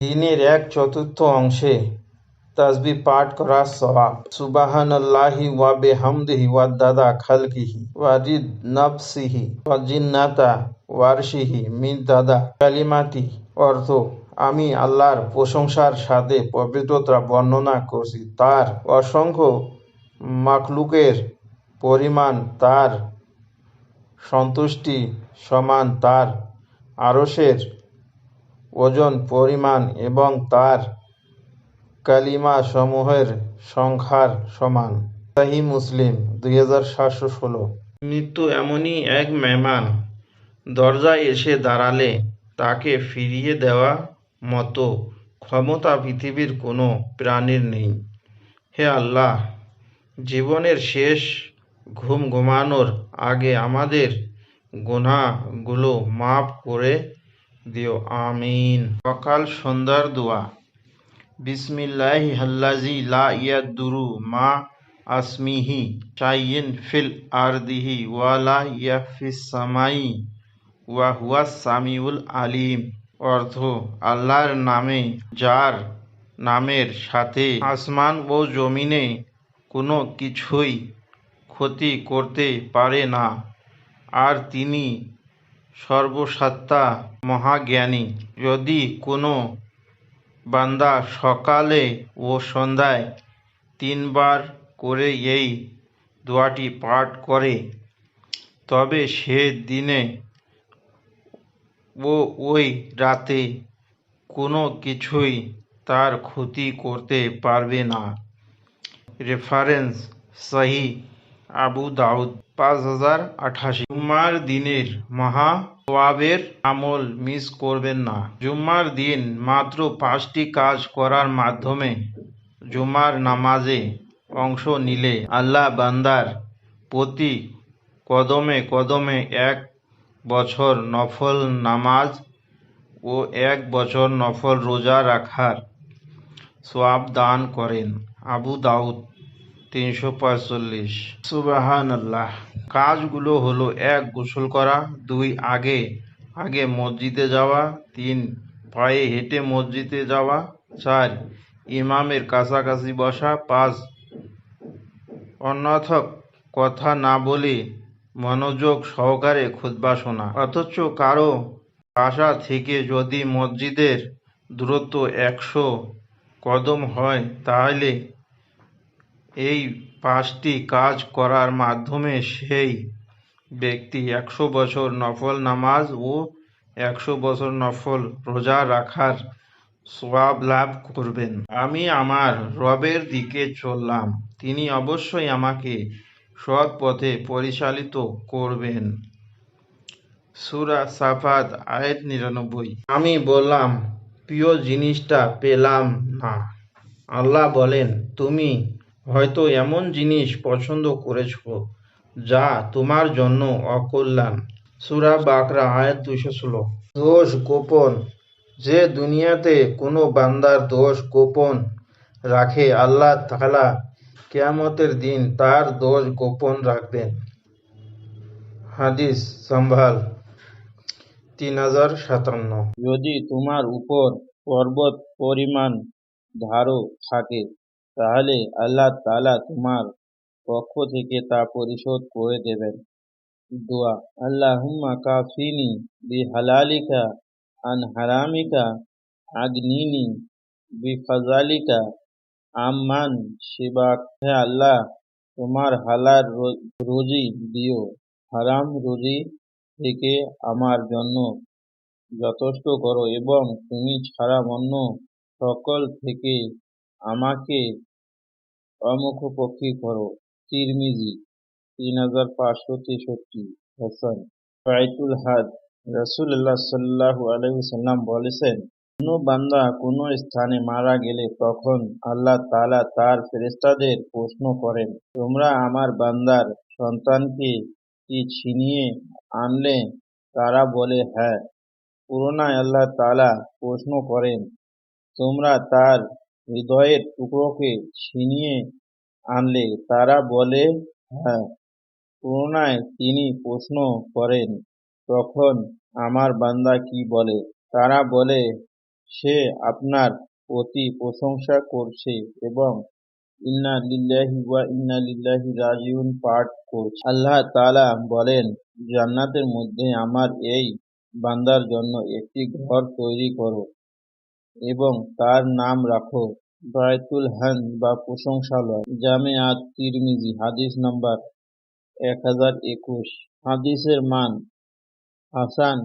দিনের এক চতুর্থ অংশে তাসবিহ পাঠ করা করার সুবাহান আল্লাহি ওয়া বিহামদিহি ওয়াদাদা খালকিহি ওয়া রিদ নাফসিহি ওয়া জিন্নাতা ওয়ারশিহি মিন দাদা কালিমাতি। অর্থ, আমি আল্লাহর প্রশংসার সাথে পবিত্রতা বর্ণনা করছি। তার অসংখ্য মাখলুকের পরিমাণ তার সন্তুষ্টি সমান তার আরশের ওজন, পরিমাণ এবং তার কালিমা সমূহের সংখ্যার সমান। সহি মুসলিম, দুই হাজার সাতশো ষোলো। মৃত্যু এমনই এক মেহমান দরজায় এসে দাঁড়ালে তাকে ফিরিয়ে দেওয়া মতো ক্ষমতা পৃথিবীর কোনো প্রাণীর নেই। হে আল্লাহ, জীবনের শেষ ঘুম ঘুমানোর আগে আমাদের গুনাহগুলো মাফ করে দিও, আমিন। সকাল সন্ধ্যার দোয়া। বিসমিল্লাহি হাল্লাজি লা ইয়াদুরু মা আসমিহি শাইইন ফিল আরদিহি ওয়া লা ইয়াফিস সামাই ওয়া হুয়া সামিউল আলিম। অর্থ, আল্লাহর নামে, যার নামের সাথে আসমান ও জমিনে কোনো কিছুই ক্ষতি করতে পারে না। আর তিনি সর্বসত্তা মহাজ্ঞানী। যদি কোনো বান্দা সকালে ও সন্ধ্যায় তিনবার করে এই দোয়াটি পাঠ করে, তবে সে দিনে ও ওই রাতে কোনো কিছুই তার ক্ষতি করতে পারবে না। রেফারেন্স সহি আবু দাউদ। পাঁচ হাজার আঠাশি। জুম্মার দিনের মহা সোয়াবের আমল মিস করবেন না। জুম্মার দিন মাত্র পাঁচটি কাজ করার মাধ্যমে জুম্মার নামাজে অংশ নিলে আল্লাহ বান্দার প্রতি কদমে কদমে এক বছর নফল নামাজ ও এক বছর নফল রোজা রাখার সোয়াব দান করেন আবু দাউদ। তিনশো পঁয়তাল্লিশ। সুবাহান আল্লাহ কাজগুলো হলো, এক, গোসল করা, দুই, আগে আগে মসজিদে যাওয়া, তিন পায়ে হেঁটে মসজিদে যাওয়া, চার, ইমামের কাছাকাছি বসা, পাঁচ, অন্যথক কথা না বলে মনোযোগ সহকারে খুতবা শোনা। অথচ কারও বাসা থেকে যদি মসজিদের দূরত্ব একশো কদম হয়, তাহলে এই পাঁচটি কাজ করার মাধ্যমে সেই ব্যক্তি একশো বছর নফল নামাজ ও একশো বছর নফল রোজা রাখার সোয়াব লাভ করবেন। আমি আমার রবের দিকে চললাম। তিনি অবশ্যই আমাকে সৎ পথে পরিচালিত করবেন। সুরা সাফাত, আয়াত নিরানব্বই। আমি বললাম, প্রিয় জিনিসটা পেলাম না। আল্লাহ বলেন, তুমি হয়তো এমন জিনিস পছন্দ করেছ যা তোমার জন্য অকল্যাণ। সুরা বাকরা, আয়াত দুশো ষোলো। দোষ গোপন। যে দুনিয়াতে কোনো বান্দার দোষ গোপন রাখে, আল্লাহ তাআলা কেয়ামতের দিন তার দোষ গোপন রাখবেন। হাদিস সম্ভাল তিন হাজার সাতান্ন। যদি তোমার উপর পর্বত পরিমাণ ধারও থাকে তাহলে আল্লাহ তালা তোমার পক্ষ থেকে তা পরিশোধ করে দেবেন। দোয়া, আল্লাহুম্মা কাফিনি বি হালালিকা আন হারামিকা আগনিনি বিফাজালিকা আম্মান শিবাক আল্লাহ, তোমার হালার রুজি দিও। হারাম রুজি থেকে আমার জন্য যথেষ্ট করো এবং তুমি ছাড়া অন্য সকল থেকে আমাকে অমুখপক্ষী করো। তিরমিজি, তিন হাজার পাঁচশো তেষট্টি। হাসান বাইতুল হাজ, রাসূলুল্লাহ সাল্লাল্লাহু আলাইহি সাল্লাম বলেছেন, কোনো বান্দা কোনো স্থানে মারা গেলে তখন আল্লাহ তালা তার ফেরেশতাদের প্রশ্ন করেন, তোমরা আমার বান্দার সন্তানকে কি ছিনিয়ে আনলে? তারা বলে হ্যাঁ। পুনরায় আল্লাহ তালা প্রশ্ন করেন, তোমরা তার হৃদয়ের টুকরোকে ছিনিয়ে আনলে তারা বলে হ্যাঁ পুনরায় তিনি প্রশ্ন করেন, তখন আমার বান্দা কি বলে? তারা বলে, সে আপনার প্রতি প্রশংসা করছে এবং পাঠ করছে। আল্লাহ তাআলা বলেন, জান্নাতের মধ্যে আমার এই বান্দার জন্য একটি ঘর তৈরি করো। এবং তার নাম রাখো বায়তুল হান বা প্রশংসালয়, জামে আত তিরমিজি, হাদিস নাম্বার এক হাজার একুশ। হাদিসের মান হাসান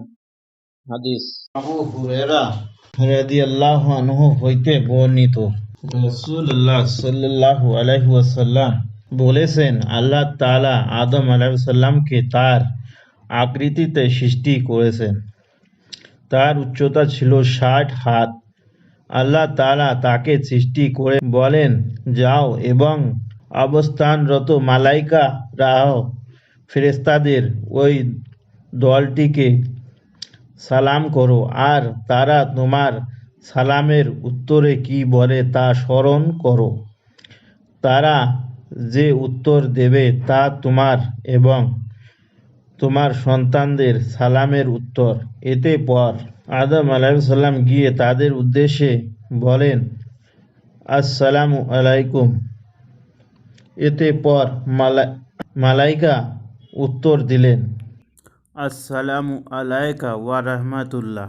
হাদিস। আবু হুরেরা রাদিয়াল্লাহু আনহু হইতে বর্ণিত। রাসূলুল্লাহ সাল্লাল্লাহু আলাইহি ওয়াসাল্লাম বলেছেন, আল্লাহ তাআলা আদম আলাইহিস সালামকে তার আকৃতিতে সৃষ্টি করেছেন। তার উচ্চতা ছিল ষাট হাত। আল্লাহ তাআলা তাকে সৃষ্টি করে বলেন, যাও এবং অবস্থানরত মালাইকা রাহ ফেরেস্তাদের ওই দলটিকে সালাম করো, আর তারা তোমার সালামের উত্তরে কি বলে তা স্মরণ করো। তারা যে উত্তর দেবে তা তোমার এবং তোমার সন্তানদের সালামের উত্তর। এতে পর আদম আলাইসাল্লাম গিয়ে তাদের উদ্দেশ্যে বলেন আসসালামু আলাইকুম। এতে পর মালা মালাইকা উত্তর দিলেন আসসালামু আলাইকা ওয়া রাহমাতুল্লাহ।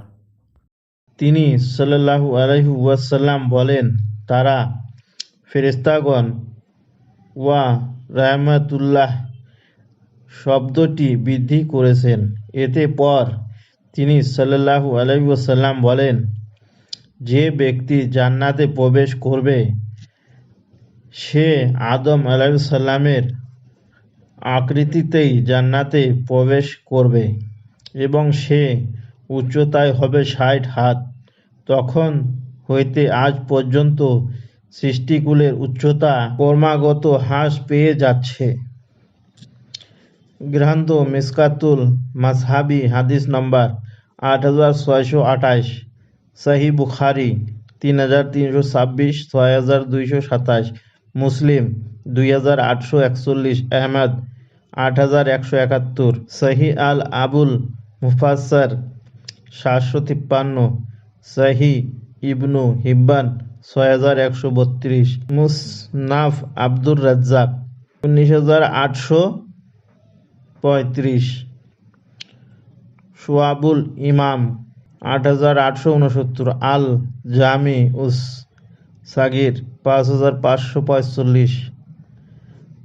তিনি সাল্লাল্লাহু আলাইহু ওয়াসাল্লাম বলেন তারা ফেরেশতাগণ ওয়া রাহমাতুল্লাহ শব্দটি বৃদ্ধি করেছেন। এতে পর তিনি সাল্লাল্লাহু আলাইহি বলেন, যে ব্যক্তি জান্নাতে প্রবেশ করবে, সে আদম আলাইসাল্লামের আকৃতিতেই জান্নাতে প্রবেশ করবে এবং সে উচ্চতায় হবে ষাট হাত। তখন হইতে আজ পর্যন্ত সৃষ্টিকুলের উচ্চতা ক্রমাগত হ্রাস পেয়ে যাচ্ছে। গ্রন্থ মিসকাতুল মাসহাবি হাদিস নম্বর আট হাজার ছয়শো আঠাশ, সহি বুখারি তিন হাজার তিনশো ছাব্বিশ, ছয় হাজার দুইশো সাতাশ, মুসলিম দুই হাজার আটশো একচল্লিশ, আহমদ আট হাজার একশো একাত্তর, সহি আল আবুল মুফাসসার সাতশো তিপ্পান্ন, সহি ইবনু হিব্বান ছয় হাজার একশো বত্রিশ, মুসনাফ আব্দুর রাজ্জাক উনিশ হাজার আটশো পঁয়ত্রিশ। সোয়াবুল ইমাম, আট হাজার আটশো উনসত্তর আল জামি উস সাগির, পাঁচ হাজার পাঁচশো পঁয়তাল্লিশ।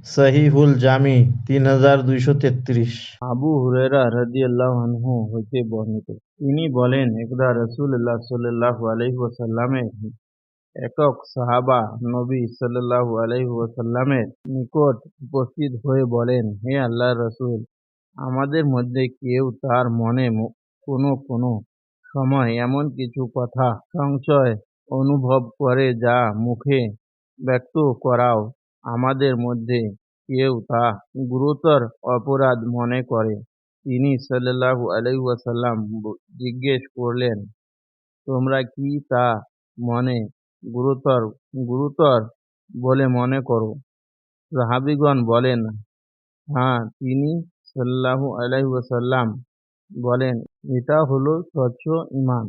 সহিহুল জামি, তিন হাজার দুইশো তেত্রিশ। আবু হুরেরা রাদিয়াল্লাহু আনহু হইতে বর্ণিত। তিনি বলেন, একদা রাসূলুল্লাহ সাল্লাল্লাহু আলাইহি ওয়াসাল্লামের একক সাহাবা নবী সাল্লাল্লাহু আলাইহি নিকট উপস্থিত হয়ে বলেন, হে আল্লাহ রসুল, আমাদের মধ্যে কেউ তার মনে কোনো কোনো সময় এমন কিছু কথা, সংশয় অনুভব করে যা মুখে ব্যক্ত করাও আমাদের মধ্যে কেউ তা গুরুতর অপরাধ মনে করে। তিনি সাল্লাল্লাহু আলাইহি জিজ্ঞেস করলেন, তোমরা কি তা মনে গুরুতর গুরুতর বলে মনে করো। সাহাবিগণ বলেন হ্যাঁ তিনি সাল্লাল্লাহু আলাইহি বলেন, এটা হলো স্বচ্ছ ইমান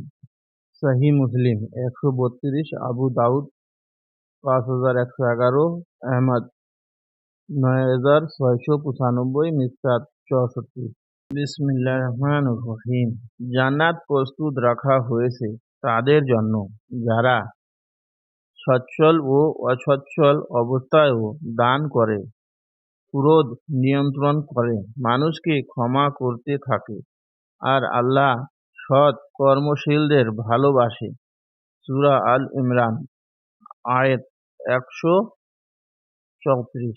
সহি মুসলিম, একশো বত্রিশ, আবু দাউদ, পাঁচ হাজার একশো এগারো, আহমদ, নয় হাজার ছয়শো পঁচানব্বই মিসকাত চৌষট্টি। বিসমিল্লাহ রহমান রহিম। জান্নাত প্রস্তুত রাখা হয়েছে তাদের জন্য। যারা সচ্ছল ও অসচ্ছল অবস্থায়ও দান করে, ক্রোধ নিয়ন্ত্রণ করে, মানুষকে ক্ষমা করতে থাকে। আর আল্লাহ সৎ কর্মশীলদের ভালোবাসে। সুরা আল ইমরান, আয়েত একশো চৌত্রিশ।